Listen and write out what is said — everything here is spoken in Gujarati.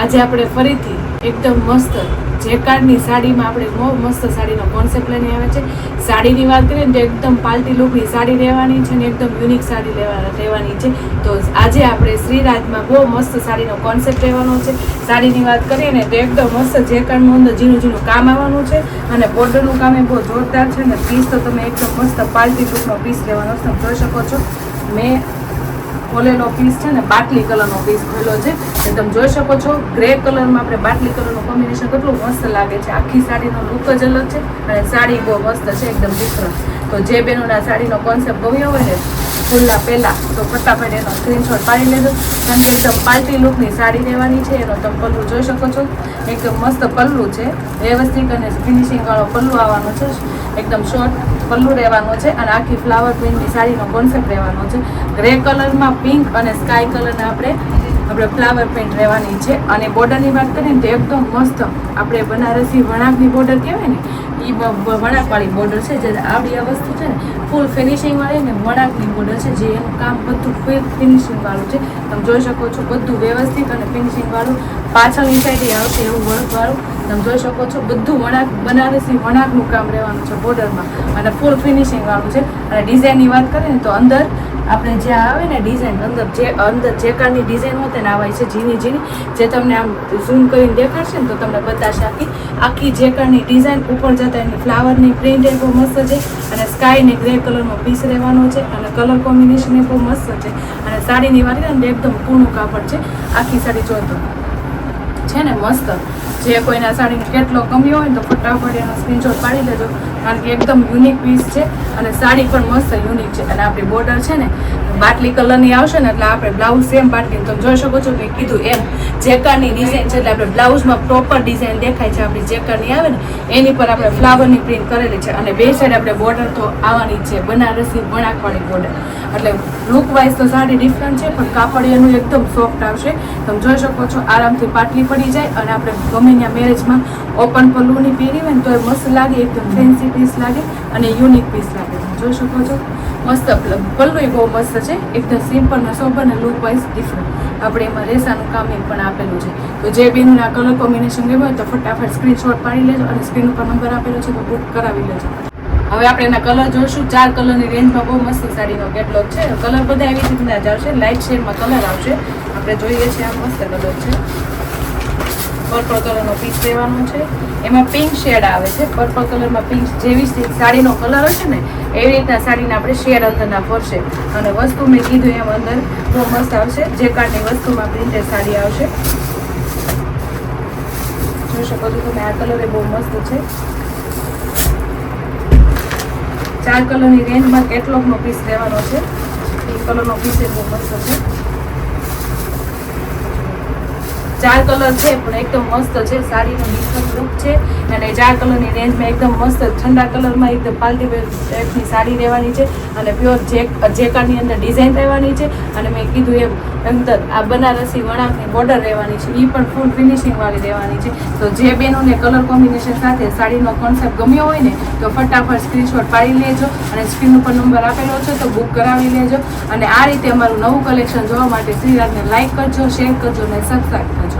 આજે આપણે ફરીથી એકદમ મસ્ત જેકાર્ડની સાડીમાં આપણે બહુ મસ્ત સાડીનો કોન્સેપ્ટ લઈને આવે છે. સાડીની વાત કરીએ તો એકદમ પાલટી લુકની સાડી રહેવાની છે ને એકદમ યુનિક સાડી લેવા, રહેવાની છે. તો આજે આપણે શ્રીરાજમાં બહુ મસ્ત સાડીનો કોન્સેપ્ટ રહેવાનો છે. સાડીની વાત કરીએ ને તો એકદમ મસ્ત જેકાર્ડનું અંદર ઝીણું ઝીણું કામ આવવાનું છે અને બોર્ડરનું કામ એ બહુ જોરદાર છે ને પીસ તો તમે એકદમ મસ્ત પાલટી લુકનો પીસ લેવાનો તમે જોઈ શકો છો. મેં ખોલેલો પીસ છે ને બાટલી કલરનો પીસ ખોલ્યો છે. એ તમે જોઈ શકો છો ગ્રે કલરમાં આપણે બાટલી કલરનું કોમ્બિનેશન કેટલું મસ્ત લાગે છે. આખી સાડીનો લુક જ અલગ છે અને સાડી બહુ મસ્ત છે, એકદમ ડિફરન્ટ તો જે બેનોના સાડીનો કોન્સેપ્ટ ગમ્યો હોય ને, ખુલ્લા પહેલાં, તો ફટાફટ એનો સ્ક્રીનશોટ પાડી લેજો. કારણ કે એકદમ પાર્ટી લુકની સાડી લેવાની છે, એનો તમે પલ્લું જોઈ શકો છો. એકદમ મસ્ત પલ્લું છે, વ્યવસ્થિત અને ફિનિશિંગવાળો પલ્લું આવવાનો છે. એકદમ શોર્ટ પલ્લું રહેવાનો છે અને આખી ફ્લાવર પ્રિન્ટની સાડીનો કોન્સેપ્ટ રહેવાનો છે. ગ્રે કલરમાં પિંક અને સ્કાય કલરના આપણે આપણે ફ્લાવર પ્રિન્ટ રહેવાની છે. અને બોર્ડરની વાત કરીએ તો એકદમ મસ્ત આપણે બનારસી વણાકની બોર્ડર કહેવાય ને એ વણાકવાળી બોર્ડર છે. જે આવડી આ વસ્તુ છે ને ફૂલ ફિનિશિંગવાળી ને વણાકની બોર્ડર છે, જે એનું કામ બધું ફૂલ ફિનિશિંગવાળું છે. તમે જોઈ શકો છો બધું વ્યવસ્થિત અને ફિનિશિંગવાળું પાછળની સાઈડે આવશે એવું વર્ક વાળું. તમે જોઈ શકો છો, બધું વણાક, બનારસી વણાકનું કામ રહેવાનું છે બોર્ડરમાં. અને ફૂલ ફિનિશિંગ વાળું છે. અને ડિઝાઇનની વાત કરીએ ને તો અંદર આપણે જે આવે ને ડિઝાઇન અંદર જે અંદર જે કારની ડિઝાઇન હોય તેને આવે છે ઝીણી ઝીણી, જે તમને આમ ઝૂમ કરીને દેખાડશે ને તો તમને બતાશે આખી આખી જે કારની ડિઝાઇન ઉપર જતા એની ફ્લાવરની પ્રિન્ટ એ બહુ મસ્ત છે. અને સ્કાય ને ગ્રે કલરનો પીસ રહેવાનો છે. અને કલર કોમ્બિનેશન એ બહુ મસ્ત છે. અને સાડીની વાત કરીએ ને એકદમ પૂર્ણ કાપડ છે. આખી સાડી જોતો છે ને મસ્ત. જે કોઈના સાડીનો કેટલો ગમ્યો હોય તો ફટાફટ એનો સ્ક્રીનશોટ પાડી લેજો કારણ કે એકદમ યુનિક પીસ છે અને સાડી પણ મસ્ત યુનિક છે. અને આપણી બોર્ડર છે ને બાટલી કલરની આવશે ને એટલે આપણે બ્લાઉઝ સેમ બાટલી તમે જોઈ શકો છો કે કીધું એમ. જેકારની ડિઝાઇન છે એટલે આપણે બ્લાઉઝમાં પ્રોપર ડિઝાઇન દેખાય છે. આપણી જેકારની આવે ને, એની પર આપણે ફ્લાવરની પ્રિન્ટ કરેલી છે. અને બે સાઈડ આપણે બોર્ડર તો આવવાની છે. બનારસી વણાકવાળી બોર્ડર એટલે લુક વાઇઝ તો સાડી ડિફરન્ટ છે, પણ કાપડ એનું એકદમ સોફ્ટ આવશે. તમે જોઈ શકો છો, આરામથી પાટલી પડી જાય અને આપણે ગમે ત્યાં મેરેજમાં ઓપન પલ્લુની પહેરી હોય ને તો એ મસ્ત લાગે, એકદમ ફેન્સી પીસ લાગે અને યુનિક પીસ લાગે. જોઈ શકો છો? મસ્ત પલ્લુય બહુ મસ્ત છે. એકદમ સિમ્પલ ને સોબર ને લુક વાઇઝ ડિફરન્ટ આપણે એમાં રેસાનું કામ એ પણ આપેલું છે. તો જે બેનું આ કલર કોમ્બિનેશન લેવું હોય તો ફટાફટ સ્ક્રીનશોટ પાડી લેજો અને સ્ક્રીન ઉપર નંબર આપેલો છે તો બુક કરાવી લેજો. હવે આપણે એના કલર જોઈશું. ચાર કલરની રેન્જમાં બહુ મસ્ત સાડીનો કેટલોગ છે. કલર બધા એવી રીતના જ આવશે. લાઇટ શેડમાં કલર આવશે. આપણે જોઈએ છીએ આ મસ્ત કલર છે. પર્પલ કલરનો પીસ લેવાનો છે. એમાં પિંક શેડ આવે છે. પર્પલ કલરમાં પિંક જેવી સાડીનો કલર હશે ને, એવી રીતના સાડીને આપણે શેડ અંદરના ફરશે. અને વસ્તુ મેં કીધું એમ અંદર બહુ મસ્ત આવશે. જે કાર્ડની વસ્તુમાં પ્રિન્ટેડ સાડી આવશે. જોઈ શકો છો તમે, આ કલર એ બહુ મસ્ત છે. ચાર કલરની રેન્જમાં કેટલોગનો પીસ લેવાનો છે. એ કલરનો પીસ એ બહુ મસ્ત છે. ચાર કલર છે પણ એકદમ મસ્ત છે સાડીનો લુક છે અને ચાર કલરની રેન્જમાં એકદમ મસ્ત ઠંડા કલરમાં એકદમ પાલટી ટાઈપની સાડી રહેવાની છે અને પ્યોર જેક જેકાની અંદર ડિઝાઇન રહેવાની છે. અને મેં કીધું એમ અંદર આ બનારસી વણાકની બોર્ડર રહેવાની છે. એ પણ ફૂલ ફિનિશિંગવાળી રહેવાની છે. તો જે બેનોને કલર કોમ્બિનેશન સાથે સાડીનો કોન્સેપ્ટ ગમ્યો હોય ને, તો ફટાફટ સ્ક્રીનશોટ પાડી લેજો અને સ્ક્રીન ઉપર નંબર આપેલો છે તો બુક કરાવી લેજો. અને આ રીતે અમારું નવું કલેક્શન જોવા માટે શ્રીરાજને લાઇક કરજો શેર કરજો અને સબસ્ક્રાઈબ કરજો.